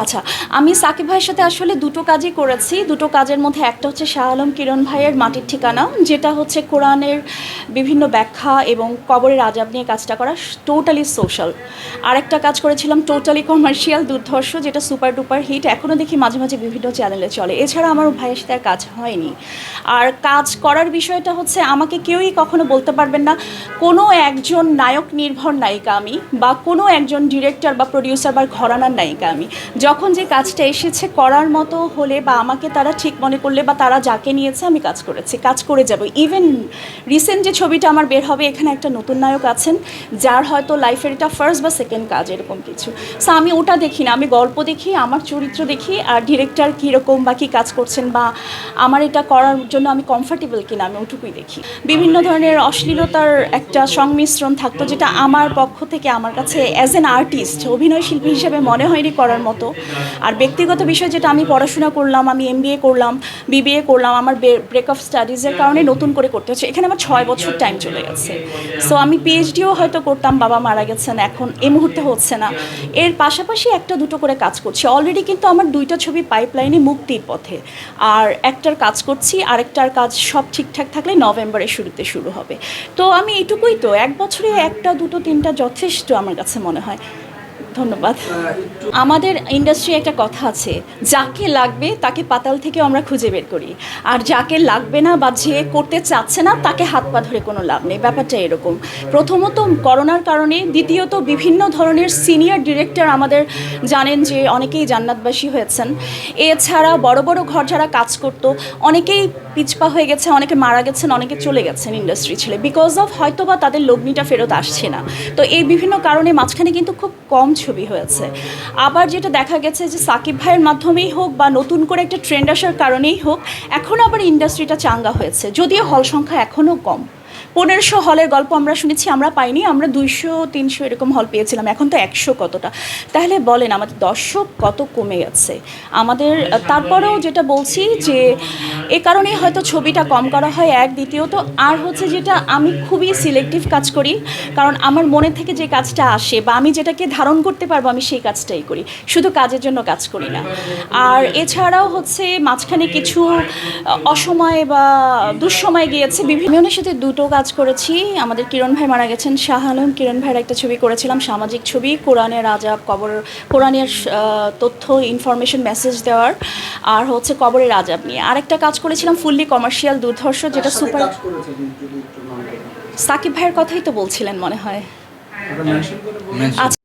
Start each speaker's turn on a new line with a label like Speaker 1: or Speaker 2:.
Speaker 1: আচ্ছা আমি সাকিব ভাইয়ের সাথে আসলে দুটো কাজই করেছি। দুটো কাজের মধ্যে একটা হচ্ছে শাহ আলম কিরণ ভাইয়ের মাটির ঠিকানা, যেটা হচ্ছে কোরআনের বিভিন্ন ব্যাখ্যা এবং কবরের আজাব নিয়ে কাজটা করা টোটালি সোশ্যাল আরেকটা কাজ করেছিলাম টোটালি কমার্শিয়াল দুর্ধর্ষ, যেটা সুপার ডুপার হিট এখনও দেখি মাঝে মাঝে বিভিন্ন চ্যানেলে চলে। এছাড়া আমার ভাইয়ের সাথে কাজ হয়নি। আর কাজ করার বিষয়টা হচ্ছে আমাকে কেউই কখনো বলতে পারবেন না, কোনো একজন নায়ক নির্ভর নায়িকা আমি বা কোনো একজন ডিরেক্টর বা প্রডিউসার বা ঘরানার নায়িকা আমি। যখন যে কাজটা এসেছে করার মতো হলে বা আমাকে তারা ঠিক মনে করলে বা তারা যাকে নিয়েছে আমি কাজ করেছি কাজ করে যাব। ইভেন রিসেন্ট যে ছবিটা আমার বের হবে এখানে একটা নতুন নায়ক আছেন যার হয়তো লাইফের এটা ফার্স্ট বা সেকেন্ড কাজ এরকম কিছু। সো আমি ওটা দেখি না আমি গল্প দেখি আমার চরিত্র দেখি আর ডিরেক্টর কীরকম বা কী কাজ করছেন বা আমার এটা করার জন্য আমি কমফর্টেবল কিনা আমি ওটুকুই দেখি। বিভিন্ন ধরনের অশ্লীলতার একটা সংমিশ্রণ থাকতো যেটা আমার পক্ষ থেকে আমার কাছে অ্যাজ অ্যান আর্টিস্ট অভিনয় শিল্পী হিসেবে মনে হয়নি করার মতো। আর ব্যক্তিগত বিষয় যেটা আমি পড়াশোনা করলাম, আমি এম করলাম বিবিএ করলাম, আমার ব্রেক অফ স্টাডিজের কারণে নতুন করে করতে হচ্ছে। এখানে আমার ছয় বছর টাইম চলে গেছে। সো আমি পিএইচডিও হয়তো করতাম, বাবা মারা গেছেন, এখন এই মুহূর্তে হচ্ছে না। এর পাশাপাশি একটা দুটো করে কাজ করছি। অলরেডি কিন্তু আমার দুইটা ছবি পাইপলাইনে মুক্তির পথে। আর একটার কাজ করছি, আরেকটার কাজ সব ঠিকঠাক থাকলে নভেম্বরের শুরুতে শুরু হবে। তো, আমি এটুকুই তো। এক বছরে একটা, দুটো, তিনটা যথেষ্ট আমার কাছে মনে হয়। ধন্যবাদ। আমাদের ইন্ডাস্ট্রি একটা কথা আছে, যাকে লাগবে তাকে পাতাল থেকে আমরা খুঁজে বের করি। আর যাকে লাগবে না বা যে করতে চাচ্ছে না, তাকে হাত পা ধরে কোনো লাভ নেই। ব্যাপারটা এরকম। প্রথমত করোনার কারণে, দ্বিতীয়ত বিভিন্ন ধরনের সিনিয়র ডিরেক্টর আমাদের জানেন যে অনেকেই জান্নাতবাসী হয়েছেন। এছাড়া বড় বড় ঘর যারা কাজ করতো, অনেকেই পিছপা হয়ে গেছে, অনেকে মারা গেছেন, অনেকে চলে গেছেন ইন্ডাস্ট্রি ছেড়ে। বিকজ অফ হয়তো বা তাদের লগ্নিটা ফেরত আসছে না। তো এই বিভিন্ন কারণে মাঝখানে কিন্তু খুব কম ছবি হয়েছে। আবার যেটা দেখা গেছে যে সাকিব ভাইয়ের মাধ্যমেই হোক বা নতুন করে একটা ট্রেন্ড আসার কারণেই হোক, এখন আবার ইন্ডাস্ট্রিটা চাঙ্গা হয়েছে। যদিও হল সংখ্যা এখনও কম। পনেরোশো হলের গল্প আমরা শুনেছি, আমরা পাইনি, আমরা দুইশো, তিনশো এরকম হল পেয়েছিলাম, এখন তো একশো কতটা। তাহলে বলেন, আমাদের দর্শক কত কমে গেছে? আমাদের, তারপরেও যেটা বলছি যে, এ কারণেই হয়তো ছবিটা কম করা হয়, এক দ্বিতীয়ত, আর হচ্ছে যেটা আমি খুবই সিলেক্টিভ কাজ করি, কারণ আমার মনে থেকে যে কাজটা আসে বা আমি যেটাকে ধারণ করতে পারব, আমি সেই কাজটাই করি, শুধু কাজের জন্য কাজ করি না। আর এছাড়াও হচ্ছে মাঝখানে কিছু, অসময় বা দুঃসময় গিয়েছে বিভিন্ন সাথে দুটো কাজ করেছি। আমাদের কিরণ ভাই মারা গেছেন শাহ আলম। কিরণ ভাইয়ের একটা ছবি করেছিলাম সামাজিক ছবি কোরআনের আজাব কবর কোরআনের আহ, তথ্য ইনফরমেশন মেসেজ দেওয়ার আর হচ্ছে কবরের আজাব নিয়ে। আরেকটা কাজ করেছিলাম ফুললি কমার্শিয়াল দুর্ধর্ষ যেটা সুপার
Speaker 2: বলেন।
Speaker 1: সাকিব ভাইয়ের কথাই তো বলছিলেন মনে হয়। আচ্ছা